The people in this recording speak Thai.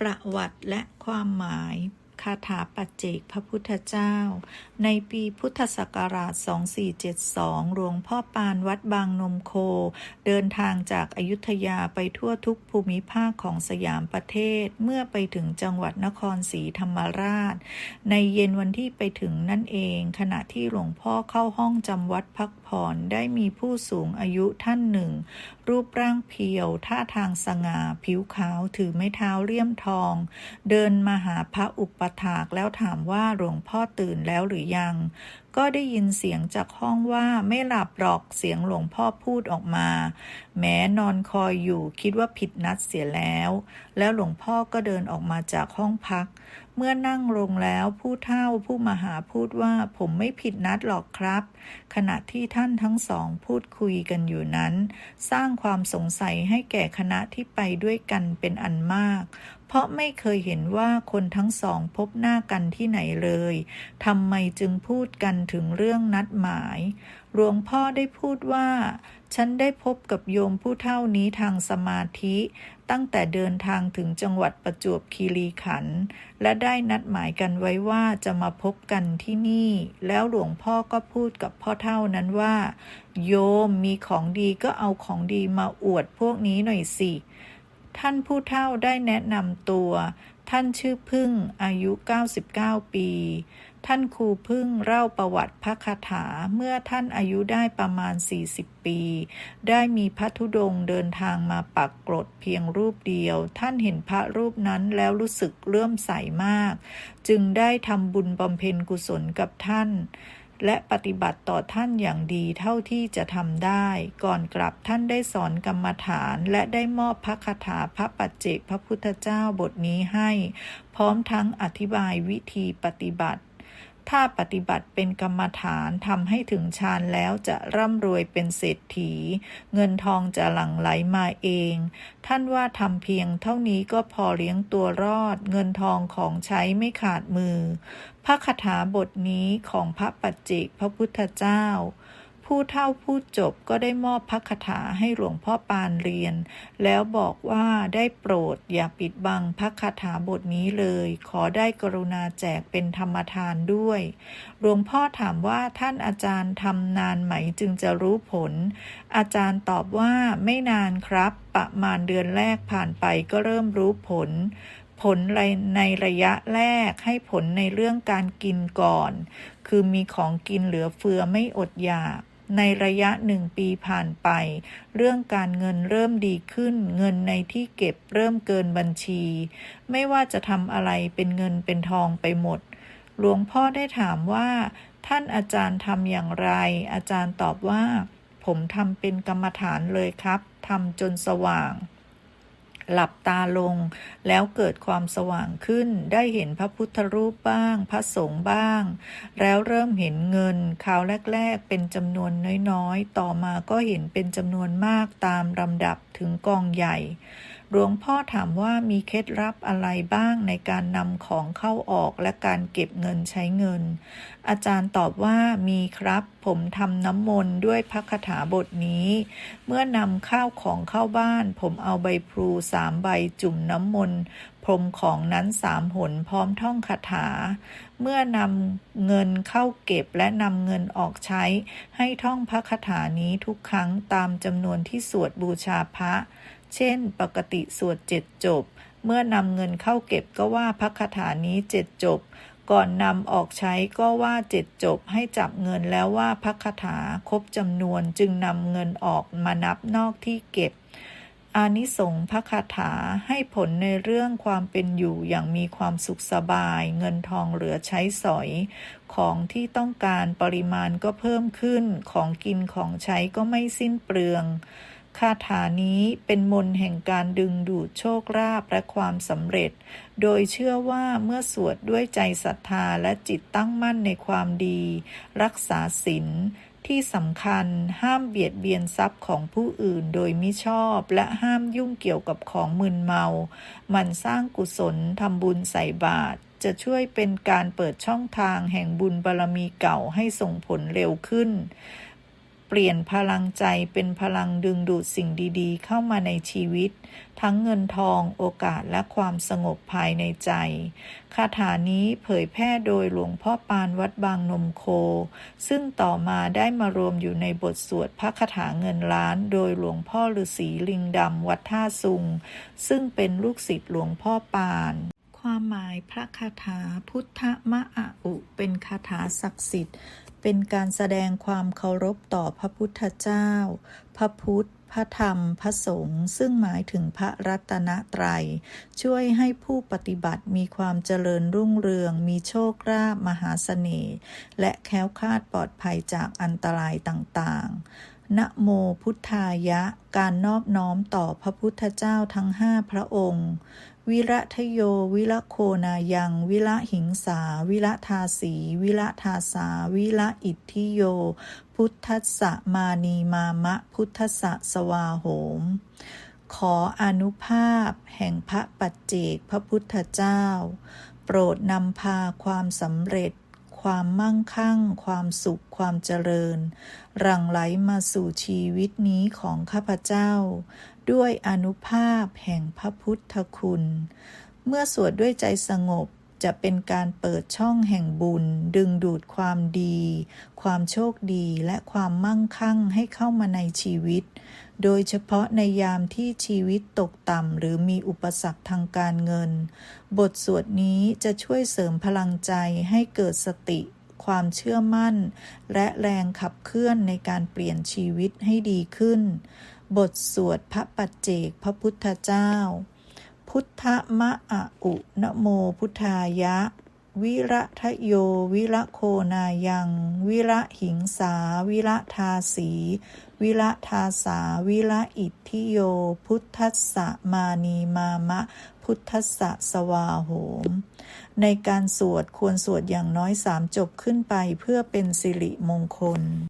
ประวัติและความหมาย คาถาปัจเจกพระพุทธเจ้า ในปีพุทธศักราช 2472 หลวงพ่อปานวัดบางนมโค เดินทางจากอายุทยาไปทั่วทุกภูมิภาคของสยามประเทศ เมื่อไปถึงจังหวัดนครศรีธรรมราช ในเย็นวันที่ไปถึงนั่นเอง ขณะที่หลวงพ่อเข้าห้องจำวัดพักผ่อนได้มีผู้สูงอายุท่านหนึ่ง รูปร่างเพียว ท่าทางสง่า ผิวขาว ถือไม้เท้าเลี่ยมทอง เดินมาหาพระอุปถากแล้วถามว่าหลวงพ่อตื่นแล้วหรือยัง ก็ได้ยินเสียงจากห้องว่าไม่หลับหรอกเสียงหลวงพ่อพูดออกมา แม้นอนคอยอยู่คิดว่าผิดนัดเสียแล้ว แล้วหลวงพ่อก็เดินออกมาจากห้องพัก เมื่อนั่งลงแล้วผู้เฒ่าผู้มาหาพูดว่าผมไม่ผิดนัดหรอกครับ ขณะที่ท่านทั้งสองพูดคุยกันอยู่นั้น สร้างความสงสัยให้แก่คณะที่ไปด้วยกันเป็นอันมาก เพราะไม่เคยเห็นว่าคนทั้งสองพบหน้ากันที่ไหนเลยทำไมจึงพูดกันถึงเรื่องนัดหมาย หลวงพ่อได้พูดว่า ฉันได้พบกับโยมผู้เท่านี้ทางสมาธิ ตั้งแต่เดินทางถึงจังหวัดประจวบคีรีขันธ์และได้นัดหมายกันไว้ว่าจะมาพบกันที่นี่ แล้วหลวงพ่อก็พูดกับพ่อเท่านั้นว่า โยมมีของดีก็เอาของดีมาอวดพวกนี้หน่อยสิ ท่านผู้เฒ่าได้แนะนำตัว ท่านชื่อพึ่งอายุ 99 ปี ท่านครูพึ่งเล่าประวัติพระคาถาเมื่อท่านอายุได้ประมาณ 40 ปี ได้มีพระธุดงค์เดินทางมาปักกรดเพียงรูปเดียว ท่านเห็นพระรูปนั้นแล้วรู้สึกเลื่อมใสมาก จึงได้ทำบุญบำเพ็ญกุศลกับท่าน และปฏิบัติต่อท่านอย่างดีเท่าที่จะทำได้ ก่อนกลับท่านได้สอนกรรมฐานและได้มอบพระคาถาพระปัจเจกพระพุทธเจ้าบทนี้ให้ พร้อมทั้งอธิบายวิธีปฏิบัติ ถ้าปฏิบัติเป็นกรรมฐานทำให้ถึงฌานแล้วจะร่ำรวยเป็นเศรษฐี เงินทองจะหลั่งไหลมาเอง ท่านว่าทำเพียงเท่านี้ก็พอเลี้ยงตัวรอด เงินทองของใช้ไม่ขาดมือ พระคาถาบทนี้ของพระปัจเจกพระพุทธเจ้า ผู้เท่าผู้จบก็ได้มอบพระคาถาให้หลวงพ่อปานเรียน แล้วบอกว่าได้โปรดอย่าปิดบังพระคาถาบทนี้เลย ขอได้กรุณาแจกเป็นธรรมทานด้วย หลวงพ่อถามว่าท่านอาจารย์ทำนานไหมจึงจะรู้ผล อาจารย์ตอบว่าไม่นานครับ ประมาณเดือนแรกผ่านไปก็เริ่มรู้ผลผลในระยะแรกให้ผลในเรื่องการกินก่อน คือมีของกินเหลือเฟือไม่อดอยาก ในระยะหนึ่งปีผ่านไป เรื่องการเงินเริ่มดีขึ้น เงินในที่เก็บเริ่มเกินบัญชี ไม่ว่าจะทำอะไรเป็นเงินเป็นทองไปหมด หลวงพ่อได้ถามว่า ท่านอาจารย์ทำอย่างไร อาจารย์ตอบว่า ผมทำเป็นกรรมฐานเลยครับทำจนสว่าง หลับตาลง แล้วเกิดความสว่างขึ้น ได้เห็นพระพุทธรูปบ้าง พระสงฆ์บ้าง แล้วเริ่มเห็นเงินคราวแรก ๆ เป็นจำนวนน้อยๆ ต่อมาก็เห็นเป็นจำนวนมากตามลำดับถึงกองใหญ่ หลวงพ่อถามว่ามีเคล็ดลับอะไรบ้างในการนำของเข้าออกและการเก็บเงินใช้เงิน อาจารย์ตอบว่ามีครับ ผมทำน้ำมนต์ด้วยพระคาถาบทนี้ เมื่อนำข้าวของเข้าบ้าน ผมเอาใบพลูสามใบจุ่มน้ำมนต์พรมของนั้นสามหนพร้อมท่องคาถา เมื่อนำเงินเข้าเก็บและนำเงินออกใช้ ให้ท่องพระคาถานี้ทุกครั้งตามจำนวนที่สวดบูชาพระ เช่น ปกติสวดเจ็ดจบ เมื่อนำเงินเข้าเก็บก็ว่าพระคาถานี้เจ็ดจบ ก่อนนำออกใช้ก็ว่าเจ็ดจบ ให้จับเงินแล้วว่าพระคาถาครบจำนวนจึงนำเงินออกมานับนอกที่เก็บอานิสงส์พระคาถาให้ผลในเรื่องความเป็นอยู่อย่างมีความสุขสบาย เงินทองเหลือใช้สอย ของที่ต้องการปริมาณก็เพิ่มขึ้น ของกินของใช้ก็ไม่สิ้นเปลือง คาถานี้เป็นมนแห่งการดึงดูดโชคลาภและความสำเร็จ โดยเชื่อว่าเมื่อสวดด้วยใจศรัทธาและจิตตั้งมั่นในความดี รักษาศีลที่สำคัญห้ามเบียดเบียนทรัพย์ของผู้อื่นโดยมิชอบ และห้ามยุ่งเกี่ยวกับของมึนเมา มันสร้างกุศลทำบุญใส่บาตรจะช่วยเป็นการเปิดช่องทางแห่งบุญบารมีเก่าให้ส่งผลเร็วขึ้น เปลี่ยนพลังใจเป็นพลังดึงดูดสิ่งดีๆ เข้ามาในชีวิต ทั้งเงินทองโอกาสและความสงบภายในใจ คาถานี้เผยแพร่โดยหลวงพ่อปานวัดบางนมโค ซึ่งต่อมาได้มารวมอยู่ในบทสวดพระคาถาเงินล้าน โดยหลวงพ่อฤาษีลิงดำวัดท่าซุง ซึ่งเป็นลูกศิษย์หลวงพ่อปาน ความหมายพระคาถาพุทธมะอะอุ เป็นคาถาศักดิ์สิทธิ์ เป็นการแสดงความเคารพต่อพระพุทธเจ้า พระพุทธ พระธรรม พระสงฆ์ ซึ่งหมายถึงพระรัตนตรัย ช่วยให้ผู้ปฏิบัติมีความเจริญรุ่งเรือง มีโชคลาภมหาเสน่ห์ และแคล้วคลาดปลอดภัยจากอันตรายต่างๆนะโมพุทธายะ การนอบน้อมต่อพระพุทธเจ้าทั้งห้าพระองค์ วิระทโย วิระโคนายัง วิระหิงสา วิระทาสี วิระทาสา วิระอิทธิโย พุทธัสสะมานีมามะ พุทธะสวาโหม ขออนุภาพ แห่งพระปัจเจกพระพุทธเจ้า โปรดนำพาความสำเร็จ ความมั่งคั่ง ความสุข ความเจริญ หลั่งไหลมาสู่ชีวิตนี้ของข้าพเจ้า ด้วยอนุภาพแห่งพระพุทธคุณ เมื่อสวดด้วยใจสงบจะเป็นการเปิดช่องแห่งบุญ ดึงดูดความดี ความโชคดีและความมั่งคั่งให้เข้ามาในชีวิต โดยเฉพาะในยามที่ชีวิตตกต่ำหรือมีอุปสรรคทางการเงิน บทสวดนี้จะช่วยเสริมพลังใจให้เกิดสติ ความเชื่อมั่น และแรงขับเคลื่อนในการเปลี่ยนชีวิตให้ดีขึ้น บทสวดพระปัจเจกพระพุทธเจ้า พุทธมะอะอุนโมพุทธายะ วิระทะโย วิระโคนายัง วิระหิงสา วิระทาสี วิระทาสา วิระอิทธิโย พุทธัสสะมานีมามะ พุทธัสสะสวาโหม ในการสวดควรสวดอย่างน้อยสามจบขึ้นไปเพื่อเป็นสิริมงคล